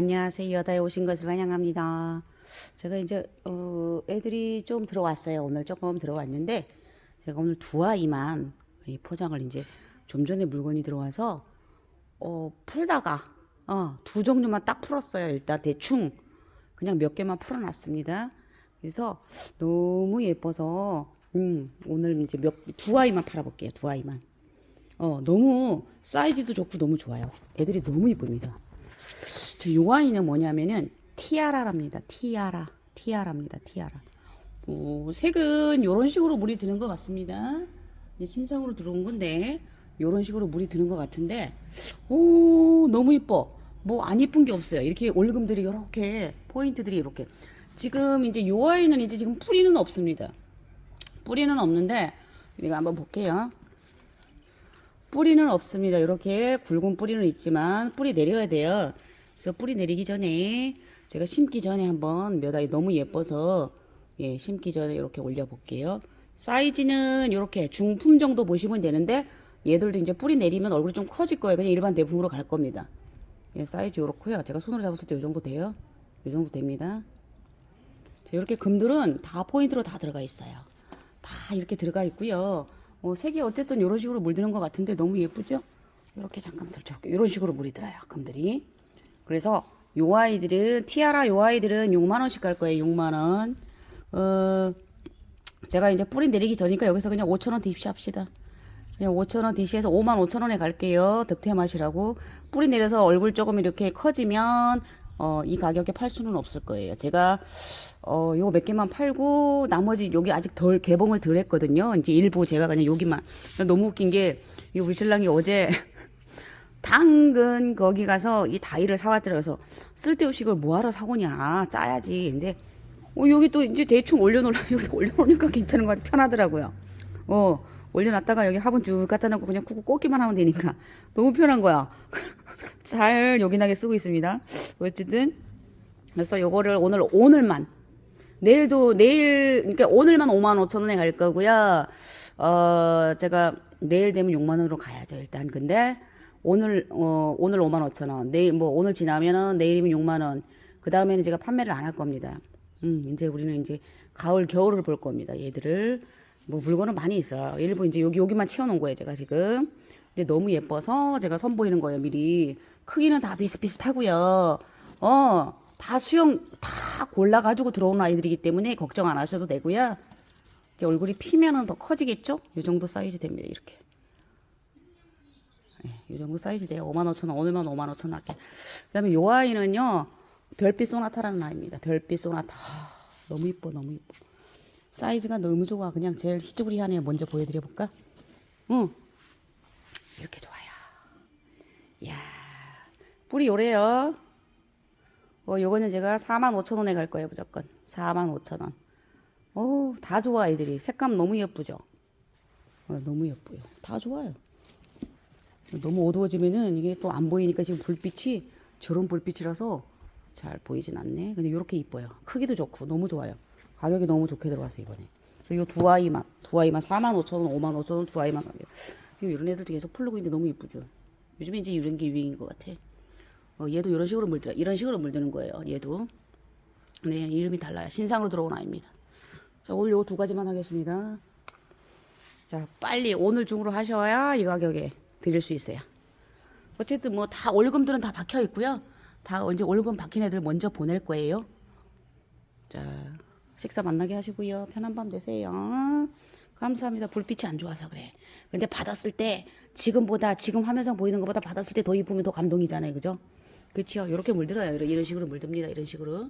안녕하세요. 여다에 오신 것을 환영합니다. 제가 이제 어, 애들이 좀 들어왔어요. 오늘 조금 들어왔는데 제가 오늘 두 아이만 이 포장을 이제 좀 전에 물건이 들어와서 어, 풀다가 어, 두 종류만 딱 풀었어요. 일단 대충 그냥 몇 개만 풀어놨습니다. 그래서 너무 예뻐서 음, 오늘 이제 몇 두 아이만 팔아볼게요. 두 아이만. 어, 너무 사이즈도 좋고 너무 좋아요. 애들이 너무 예쁩니다. 저요 아이는 뭐냐면은 티아라랍니다. 티아라. 티아라입니다. 티아라. 어, 색은 요런 식으로 물이 드는 것 같습니다. 이게 신상으로 들어온 건데 요런 식으로 물이 드는 것 같은데 오 너무 이뻐. 뭐 안 이쁜 게 없어요. 이렇게 올금들이 이렇게 포인트들이 이렇게 지금 이제 요 아이는 이제 지금 뿌리는 없습니다. 뿌리는 없는데 내가 한번 볼게요. 뿌리는 없습니다. 이렇게 굵은 뿌리는 있지만 뿌리 내려야 돼요. 그래서 뿌리 내리기 전에 제가 심기 전에 한번 몇 아이 너무 예뻐서 예, 심기 전에 이렇게 올려 볼게요. 사이즈는 이렇게 중품 정도 보시면 되는데 얘들도 이제 뿌리 내리면 얼굴이 좀 커질 거예요. 그냥 일반 대품으로 갈 겁니다. 예, 사이즈 이렇고요. 제가 손으로 잡았을 때이 정도 돼요. 이 정도 됩니다. 자, 이렇게 금들은 다 포인트로 다 들어가 있어요. 다 이렇게 들어가 있고요. 어, 색이 어쨌든 이런 식으로 물드는 것 같은데 너무 예쁘죠? 이렇게 잠깐 들죠. 이런 식으로 물이 들어요. 금들이. 그래서 요 아이들은 티아라 요 아이들은 6만 원씩 갈 거예요. 6만 원. 어 제가 이제 뿌리 내리기 전이니까 여기서 그냥 5천 원 디시 합시다. 그냥 5천 원 디시해서 5만 5천 원에 갈게요. 득템 맛이라고. 뿌리 내려서 얼굴 조금 이렇게 커지면 어, 이 가격에 팔 수는 없을 거예요. 제가 어, 요거 몇 개만 팔고 나머지 여기 아직 덜 개봉을 덜 했거든요. 이제 일부 제가 그냥 여기만 너무 웃긴 게 이 우리 신랑이 어제 당근 거기 가서 이 다이를 사왔더라고요. 그래서 쓸데없이 이걸 뭐하러 사오냐 짜야지. 근데 어, 여기 또 이제 대충 올려놓으려 여기 올려놓으니까 괜찮은 것 같아 편하더라고요. 어 올려놨다가 여기 화분 쭉 갖다 놓고 그냥 쿡쿡 꽂기만 하면 되니까 너무 편한 거야. 잘 요긴하게 쓰고 있습니다. 어쨌든 그래서 요거를 오늘 오늘만 내일도 내일 그러니까 오늘만 5만 5천 원에 갈 거고요. 어 제가 내일 되면 6만 원으로 가야죠 일단. 근데 오늘 어 오늘 5만 5천 원. 내일 뭐 오늘 지나면은 내일이면 6만 원. 그 다음에는 제가 판매를 안 할 겁니다. 음 이제 우리는 이제 가을 겨울을 볼 겁니다. 얘들을 뭐 물건은 많이 있어요. 일부 이제 여기 여기만 채워놓은 거예요 제가 지금. 근데 너무 예뻐서 제가 선보이는 거예요 미리. 크기는 다 비슷비슷하고요. 어. 다 수영 다 골라가지고 들어오는 아이들이기 때문에 걱정 안 하셔도 되고요. 이제 얼굴이 피면은 더 커지겠죠? 이 정도 사이즈 됩니다. 이렇게. 네, 이 정도 사이즈 돼요. 5만 5천 원, 오늘만 5만 5천 원 할게. 그 다음에 요 아이는요, 별빛 소나타라는 아이입니다. 별빛 소나타. 하, 너무 이뻐, 너무 이뻐. 사이즈가 너무 좋아. 그냥 제일 희주부리한 애 먼저 보여드려볼까? 응. 이렇게 좋아요. 이야, 뿌리 요래요. 어, 요거는 제가 4만 5천 원에 갈 거예요, 무조건. 4만 5천 원. 어, 다 좋아, 애들이. 색감 너무 예쁘죠? 어, 너무 예뻐요. 다 좋아요. 너무 어두워지면은 이게 또 안 보이니까 지금 불빛이 저런 불빛이라서 잘 보이진 않네. 근데 이렇게 이뻐요. 크기도 좋고 너무 좋아요. 가격이 너무 좋게 들어갔어 이번에. 그래서 이두 아이만 두 아이만 4만 5천 원, 5만 5천 원 두 아이만 가격. 지금 이런 애들도 계속 풀르고 있는데 너무 이쁘죠. 요즘에 이제 이런 게 유행인 것 같아. 어, 얘도 이런 식으로 물들어 이런 식으로 물드는 거예요. 얘도. 네 이름이 달라요. 신상으로 들어온 아이입니다. 자 오늘 요 두 가지만 하겠습니다. 자 빨리 오늘 중으로 하셔야 이 가격에 드릴 수 있어요. 어쨌든 뭐 다 월급들은 다 박혀 있고요. 다 이제 월급 박힌 애들 먼저 보낼 거예요. 자 식사 만나게 하시고요. 편한 밤 되세요. 감사합니다. 불빛이 안 좋아서 그래. 근데 받았을 때 지금보다 지금 화면상 보이는 것보다 받았을 때 더 이쁘면 더 감동이잖아요. 그죠? 그렇죠. 이렇게 물들어요. 이런 식으로 물듭니다. 이런 식으로.